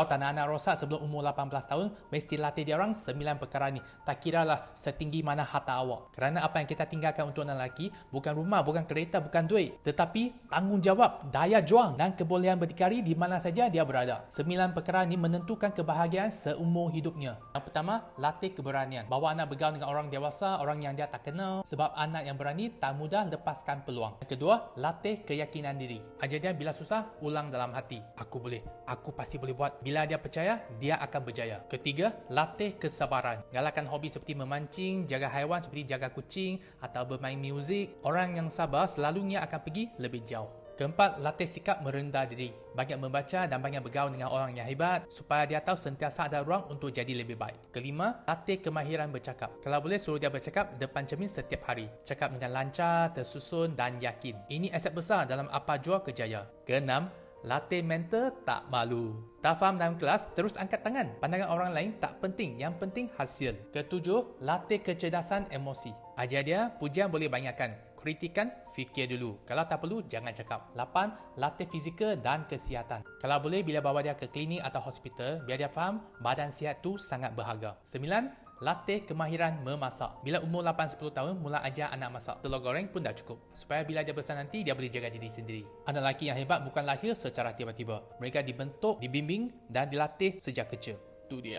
Kalau tak nak anak rosak sebelum umur 18 tahun, mesti latih dia orang 9 perkara ni. Tak kiralah setinggi mana harta awak. Kerana apa yang kita tinggalkan untuk anak lelaki, bukan rumah, bukan kereta, bukan duit. Tetapi tanggungjawab, daya juang dan kebolehan berdikari di mana saja dia berada. 9 perkara ni menentukan kebahagiaan seumur hidupnya. Yang pertama, latih keberanian. Bawa anak bergaul dengan orang dewasa, orang yang dia tak kenal. Sebab anak yang berani tak mudah lepaskan peluang. Yang kedua, latih keyakinan diri. Ajar dia bila susah, ulang dalam hati. Aku boleh. Aku pasti boleh buat. Bila dia percaya, dia akan berjaya. Ketiga, latih kesabaran. Galakkan hobi seperti memancing, jaga haiwan seperti jaga kucing atau bermain muzik. Orang yang sabar selalunya akan pergi lebih jauh. Keempat, latih sikap merendah diri. Banyak membaca dan banyak bergaul dengan orang yang hebat supaya dia tahu sentiasa ada ruang untuk jadi lebih baik. Kelima, latih kemahiran bercakap. Kalau boleh suruh dia bercakap depan cermin setiap hari. Cakap dengan lancar, tersusun dan yakin. Ini aset besar dalam apa jua kejaya. Keenam, Latih mental tak malu. Tak faham dalam kelas, terus angkat tangan. Pandangan orang lain tak penting, yang penting hasil. Ketujuh, latih kecerdasan emosi. Ajar dia, pujian boleh banyakkan. Kritikan, fikir dulu. Kalau tak perlu, jangan cakap. Lapan, latih fizikal dan kesihatan. Kalau boleh, bila bawa dia ke klinik atau hospital, biar dia faham badan sihat tu sangat berharga. Sembilan, Latih kemahiran memasak. Bila umur 8-10 tahun, mula ajar anak masak. Telur goreng pun dah cukup. Supaya bila dia besar nanti, dia boleh jaga diri sendiri. Anak lelaki yang hebat bukan lahir secara tiba-tiba. Mereka dibentuk, dibimbing dan dilatih sejak kecil. Itu dia.